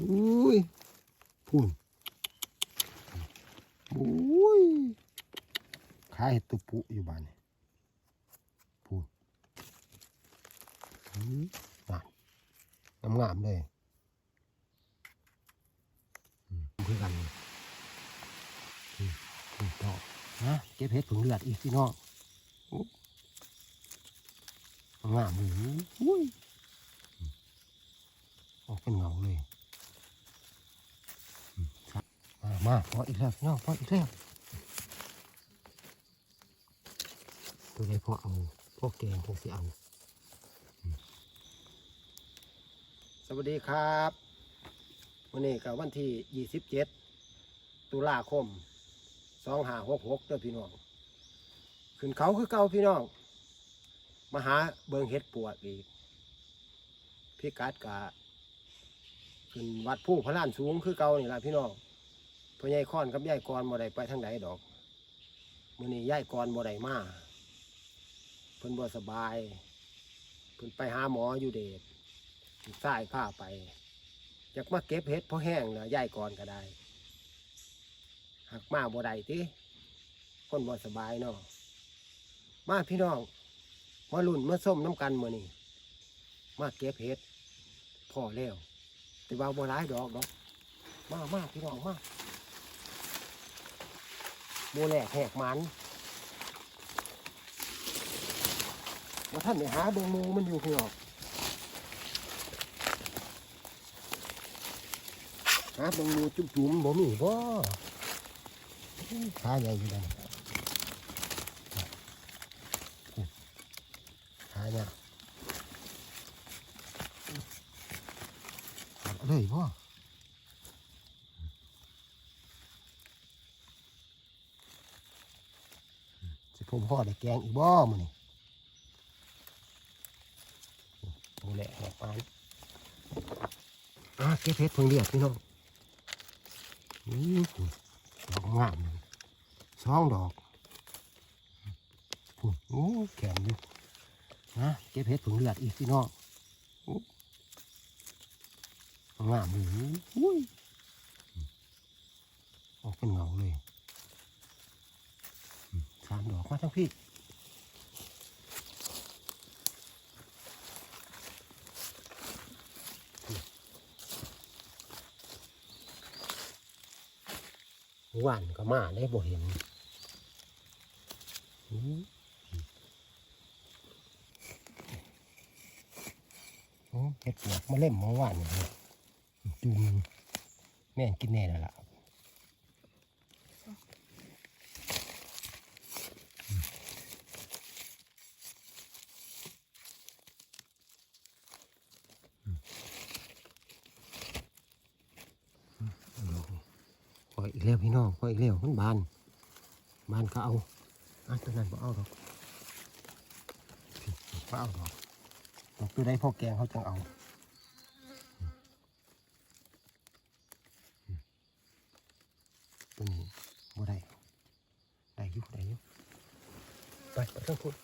อุ้ยพูนอุ้ยขายตุปุอยู่บ้านนี่พูนอื้องามงามเลยเพื่อกันนี่อืมอืมต่อนะเก็บเห็ดผึ่งเลือดอีกพี่น้องงามเลยอุ้ยออกเป็นเงาเลยอืมครับ มามาพออีกแล้วพี่น้อพออีกแล้วตัวใดพอเอาพวกแกงพวกสิเอาสวัสดีครับวันนี้กับวันที่ยี่สิบเจ็ดตุลาคมสองหาหกหกเด้อพี่น้อง ขึ้นเขาคือเก่าพี่น้อง มาหาเบิงเห็ดปวดอีกพี่กัดกะขึ้นวัดผู้พระลานสูงคือเก่านี่แหละพี่น้อง พ่อใหญ่ค้อนกับยายกรบ่ได้ไปทางไหนดอกมื้อนี้ยายกรบ่ได้มาเพิ่นบ่สบายเพิ่นไปหาหมออยู่เดชสายผ้าไปอยากมาเก็บเห็ดเพราะแห้งนะยายกรก็ได้หักมาบ่ได้ติคนบ่สบายเนาะมาพี่น้องมาลุ่นมาส้มน้ำกันมื้อนี้มาเก็บเห็ดพอแล้วแต่ว่าบัวร้ายดอกดอกมามาพี่น้องมา โบแหลกแหกมันว่าท่านไปหาเบงโมมันอยู่พี่น้องหาเบงโมจุ่มๆบ่มีบ่หาใหญ่อยู่นั่นหาเนี่ยเอาเลยบ่สิ ผมพ่อได้แกงอีกบ่มื้อนี้โอ้แหละแหกปานอะเก็บเพชรเพิ่งเรียกพี่น้องนี่ดอกงามเลยสองดอกโอ้แข็งอยู่นะเก็บเพชรพงเลือดอีกพี่น้องโอ้งามเลยอุ้ยออกเป็นเงาเลยามดอกมาทั้งพี่หวานก็มาได้บ่เห็นเห็ดปวกมาเล่มมาหวานอย่านจุ่มแม่งกินแน่แล้วล่ะ ปล่อยอีกแล้วพี่น้องปล่อยอีกแล้ว มันบาน บานก็เอา อันตัวนั้นบ่เอาดอกบ่เอาดอกดอกตัวใดพ่อแกงเขาจังเอาตัวนี้บ่ได้ได้อยุได้อยุไปไปทั้งคุณ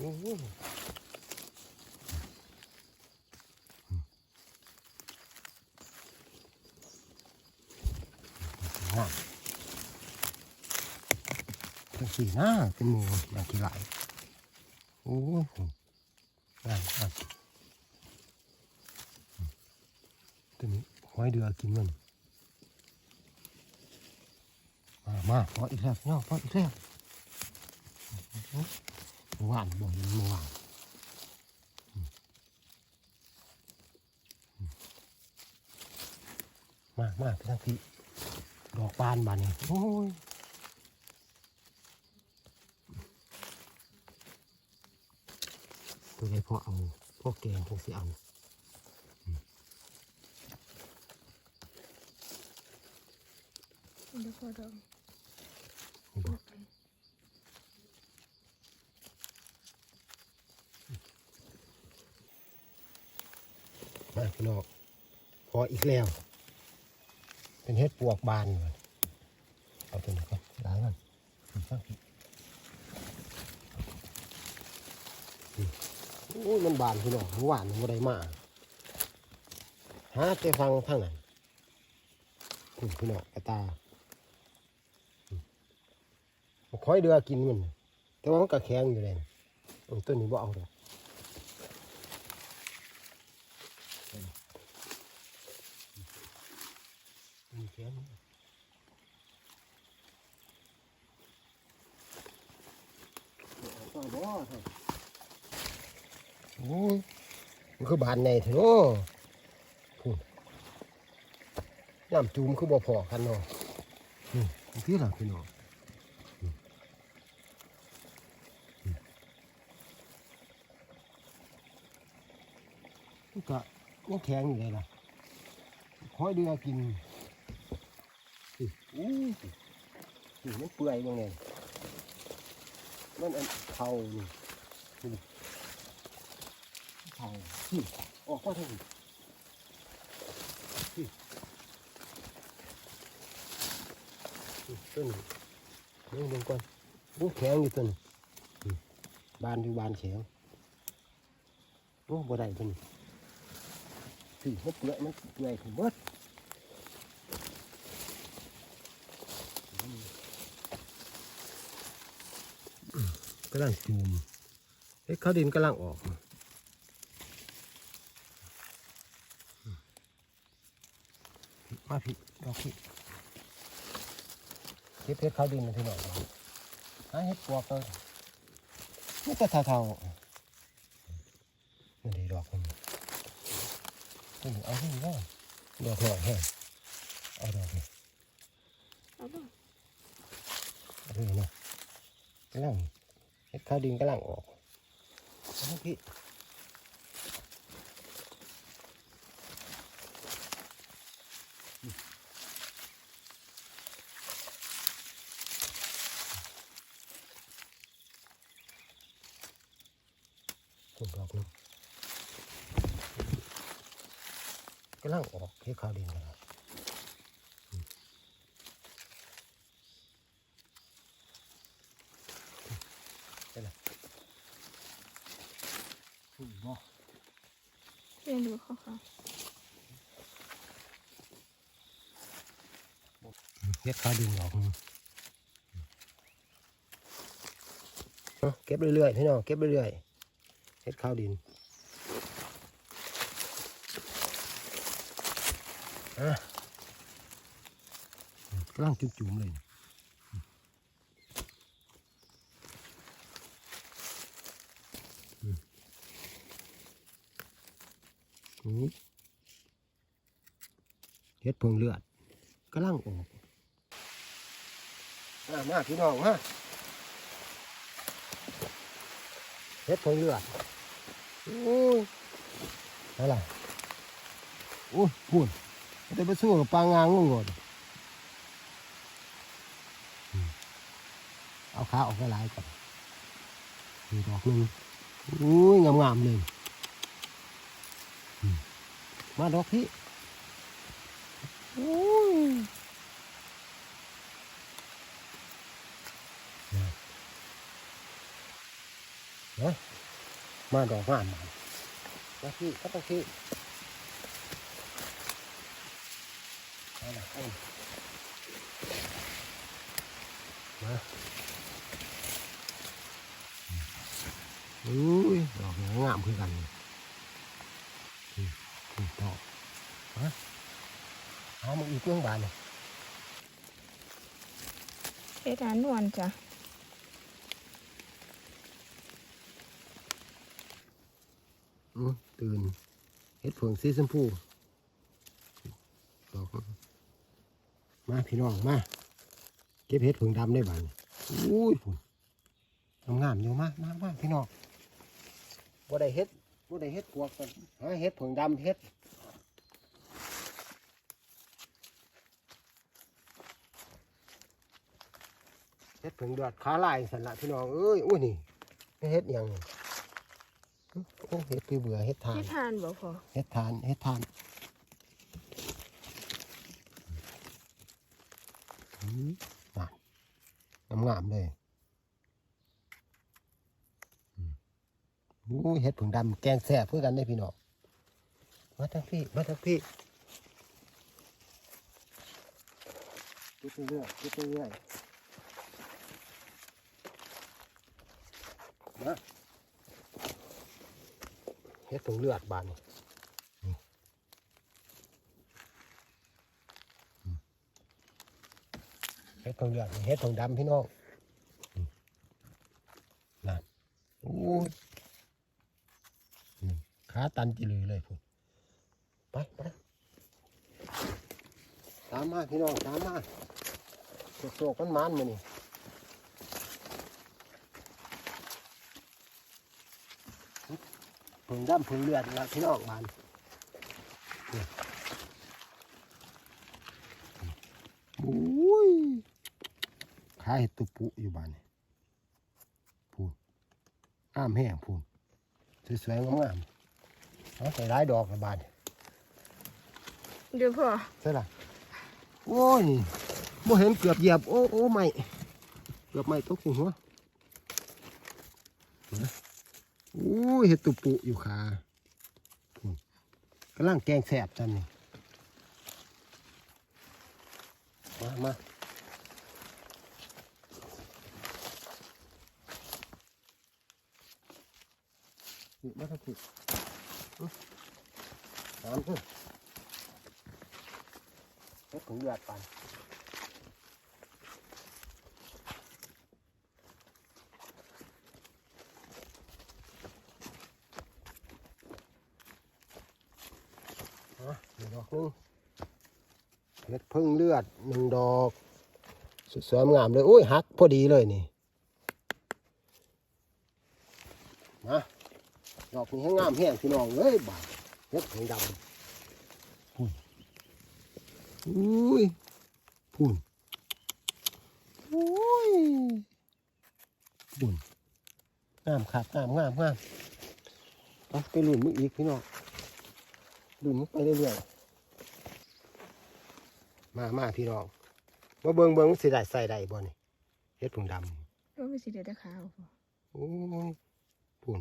โอ้โหงามเป็นสีหน้าเป็นมูอย่างที่หลายโอ้โหงามงามตัวนี้หอยเดือกินมันมามาพออีกแล้วเนาะพออีกแล้ว เมื่อวานบอกยังเมื่อวานอืมอืมมามาพี่ทั้งพี่ดอกบานบานนี่โอ้ยตัวไหนพอเอาพวกแกงพวกสิเอาเดี๋ยวพอดอง นี่บอกมา พี่น้องพออีกแล้ว เป็นเฮ็ดปวกบานเลยเอาตัวนี้ก่อนล้างมันฟังพี่โอ้ยมันบานพี่น้องหวานมันได้มาหาแต่ฟังทางนั้นคุณพี่น้องกระตาอืมมันคอยเดือกินมัน แต่ว่ามันก็แข็งอยู่เลยต้นนี้บ่เอาดอกต้นนี้แข็งเอาบ่เถอะ โอ้มันคือบานในเถอะโอ้พูดน้ำจูมคือบ่พอกันเนาะนี่มันคือหลังพี่น้องมันก็ยังแข็งอยู่เลยล่ะคอยเดือกินอู้สิสิมันเปื่อยบ้งไงมันอันเข่านี่ เข่าสิออกมาทางนี้สิสิต้นนี้เบิ่งเบิ่งก่อนโอ้แข็งอยู่ต้นนี้อืมบานอยู่บานแข็งโอ้บ่ได้ต้นนี้สี่มันเปลือยมันเปื่อยถึงเบิดกำลังจูมเฮ้ยเขาดินกำลังออกมา มาพี่ดอกพี่เก็บเพชรเขาดินมาที่หน่อยหาเห็ดปวกเลยนี่จะเท่าๆนี่ดีดอกมันนี่เอาที่นี่ว่าดอกหน่อยแห้งเอาดอกนี่เอาบ่เอาที่นี่นะกำลังเห็ดข้าวดินกำลังออกเอาพี่ คุณดอกนึงกำลังออกเห็ดข้าวดินกันนะอืมไปเลยอืมบ่เรียนดูเขาค่ะเก็บข้าวดินออกมาเอาเก็บเรื่อยๆพี่น้องเก็บเรื่อยๆ เฮ็ดข้าวดินอะกำลังจุ่มๆเลยเฮ็ดพิงเลือดกำลังออกมามาพี่น้องมาเฮ็ดผงเลือด อ้ยอะไรโอ้ยพูดได้ไปสู้กับปลางางงงดอืมเอาขาออกไปหลายก่อนนี่ดอกหนึ่งโอ้ยงามๆเลยอืมมาดอกพี่โอ้ย มาดอกงานมามาที่ก็ต้องที่เอาล่ะเอามาอุ้ยดอกงามคือกันอืมอืมดอกมาเอามาอีกเรื่องบานเลยเฮ็ดานวลจ้ะ อืม ตื่นเฮ็ดเฟืองสีชมพูดอกมาพี่น้องมาเก็บเฮ็ดเฟืองดำได้บ้านอุ้ยฝุ่นงามอยู่มากมากมากพี่น้องบ่ได้เฮ็ดบ่ได้เฮ็ดปวกกันหาเฮ็ดเฟืองดำเฮ็ดเฮ็ดเฟืองดอดขาลายสันละพี่น้องเอ้ยอุ้ยนี่เฮ็ดยัง โอ้เฮ็ดพี่เบื่อเฮ็ดทานเฮ็ดทานบ่พอเฮ็ดทานเฮ็ดทานน้ำงามเลยอู้เฮ็ดผงดำแกงแซ่บเพื่อกันได้พี่น้องมาทักพี่ มาทักพี่ดูไปเรื่อยดูไปเรื่อยมา เห็ดผึ่งเลือดบานนี่เห็ดผึ่งเลือดเห็ดผึ่งดำพี่น้องนั่นโอ้ยขาตันจิลือเลยพุ่นไปไปตามมาพี่น้องตามมาโศกมันมันมานี่ ผึ่งดำผึ่งเลือดละพี่น้องบานนี่โอ้ยขาเห็ดตุปุอยู่บ้านนี่พูนอ้ามแห้งพูนสวยๆงามๆเอาใส่ร้ายดอกละบานนี่เดี๋ยวพ่อใช่ละโอ้ยบ่เห็นเกือบเหยียบ โอ้โอ้ไม่เกือบไม่ตกถึงหัวนะโอ้ ยเห็ดตุปุอยู่ขาอืมกำลังแกงแสบจันนี่มามานี่มาทักทีน้ำเพิ่มเฮ็ดผงเลือดไปะหนึ่งดอกหนึงเฮ็ ดพึ่งเลือดหนึ่งดอกสุดสวยงามเลยอุ้ยหักพอดีเลยนี่มาดอกนี้ให้งามแห้งพี่น้องเลยบาดเฮ็ดผงดำอุ้ยพุ่นอุ้ยพุ่นงามครับงามงามงามเอาไปลุ่นมึงอีกพี่น้องลุ่นมึงไปเรื่อยๆ มามาพี่น้องมาเบิงเบิงสิได้ใส่ได้บ่นี่เฮ็ดผงดก็ไม่สิเดี๋ยวจะขาวพ่อำโอ้ยพุ่น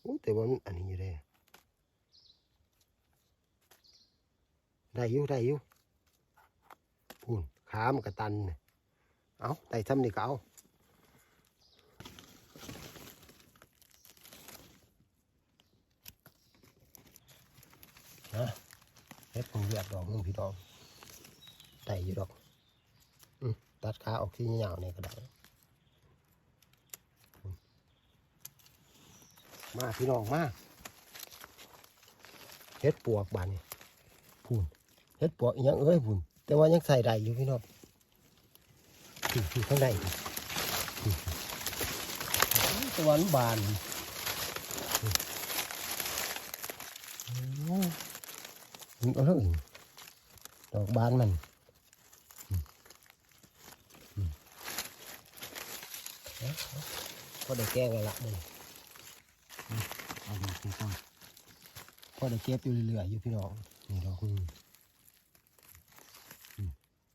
โอ้ยแต่ว่ามันอันนี้อยู่ได้ได้อยู่ได้อยู่พูนขามันกระตันเนี่ยเอาได้ซ้ำนี่ก็เอานะเฮ็ดผงเลือดดอกหนึงพี่น้อง ได้อยู่ดอกอตัดขาออกที่ยาวๆนี่ก็ได้ มาพี่น้องมาเฮ็ดปวกบานนี่พูนเฮ็ดปวกอหยังเอ้ยพุ่นแต่ว่ายังใส่ได้อยู่พี่น้องพี่พี่ข้างในตะวันบานนี่โอ้ยิงเอาเลยดอกบานมันอืมอืมเอาเอาพ อได้แกงแล้วละนี่อืมเอาดอกไปก่อนพอได้เก็บอยู่เรื่อยๆอยู่พี่น้องนี่ดอกนี้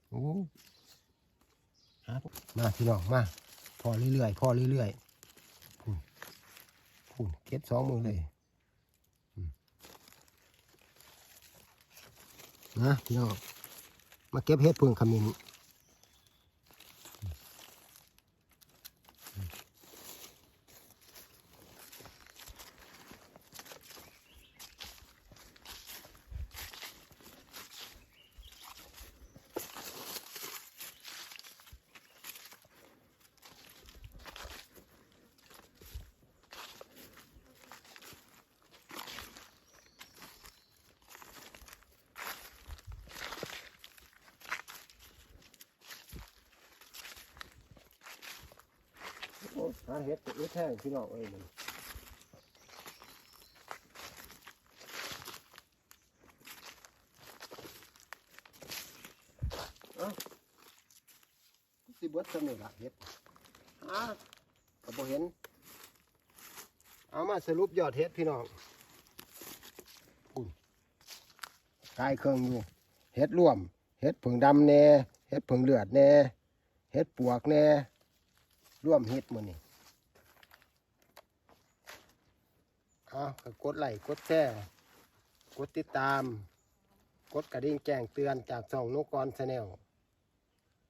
โอ้ครับมาพี่น้องมาพอเรื่อยๆพอเรื่อยๆพูนพูนเก็บสองมือเลยนะพี่น้องมาเก็บเห็ดพึ่งขมิ้น หาเห็ดตัวแท่งพี่น้องเอ้ยมันเอ้าสิเบิดสนี่ละเห็ดอ่าก็บ่เห็น เอามาสรุปยอดเห็ดพี่น้องอุ่นกายเครื่องอยู่ เห็ดร่วม เห็ดผึ่งดำแน่ เห็ดผงเลือดแน่เฮ็ดปวกแน่ ร่วมเฮ็ดมื้อนี้ อาก็กดไลค์กดแชร์กดติดตาม กดกระดิ่งแจ้งเตือนจากส่องนุกรชาแนล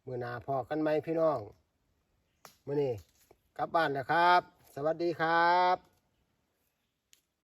มือหนาพอกันไหมพี่น้องมื่อนี้กลับบ้านนะครับ สวัสดีครับ